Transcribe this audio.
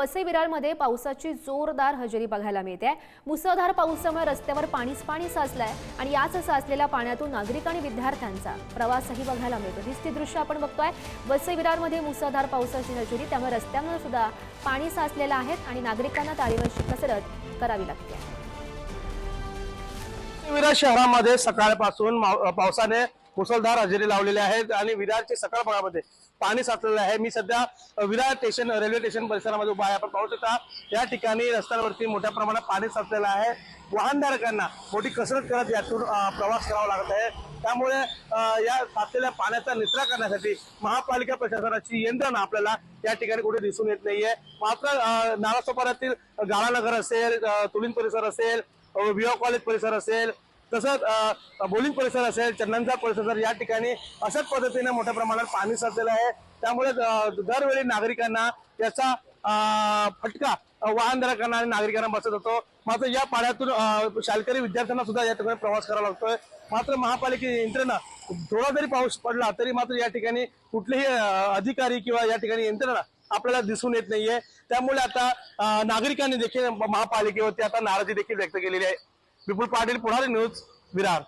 वसई विरारमध्ये पावसाची जोरदार हजेरी बघायला मिळते. मुसळधार पावसामुळे रस्त्यावर पाणीच पाणी साचलंय आणि याच साचलेल्या पाण्यातून नागरिक आणि विद्यार्थ्यांचा प्रवासही बघायला मिळतो. हीच ती दृश्य आपण बघतोय. वसई विरारमध्ये मुसळधार पावसाची हजेरी त्यामुळे रस्त्यांवर सुद्धा पाणी साचलेलं आहे आणि नागरिकांना ताळीवरची कसरत करावी लागते. विरार शहरामध्ये सकाळपासून पावसाने मुसळधार हजेरी लावलेली आहे आणि विरारचे सकाळ भागामध्ये पाणी साचलेलं आहे. मी सध्या विरार स्टेशन रेल्वे स्टेशन परिसरामध्ये उभा आहे. आपण पाहू शकता या ठिकाणी रस्त्यांवरती मोठ्या प्रमाणात पाणी साचलेलं आहे. वाहनधारकांना मोठी कसरत करत यातून प्रवास करावा लागत आहे. त्यामुळे या साचलेल्या पाण्याचा निचरा करण्यासाठी महापालिका प्रशासनाची यंत्रणा आपल्याला या ठिकाणी कुठे दिसून येत नाहीये. मात्र नालासोपाऱ्यातील गाळानगर असेल तुलीन तुलिन परिसर असेल विवा कॉलेज परिसर असेल तसंच बोलिंग परिसर असेल चंदनचा परिसर या ठिकाणी अशाच पद्धतीने मोठ्या प्रमाणात पाणी साचलेलं आहे. त्यामुळे दरवेळी नागरिकांना याचा फटका वाहनधारकांना आणि नागरिकांना बसत होतो. मात्र या पाण्यातून शालकरी विद्यार्थ्यांना सुद्धा या ठिकाणी प्रवास करावा लागतोय. मात्र महापालिके यंत्रणा थोडा जरी पाऊस पडला तरी मात्र या ठिकाणी कुठलेही अधिकारी किंवा या ठिकाणी यंत्रणा आपल्याला दिसून येत नाहीये. त्यामुळे आता नागरिकांनी देखील महापालिकेवरती आता नाराजी देखील व्यक्त केलेली आहे. विपुल पाटील पुढारी न्यूज विरार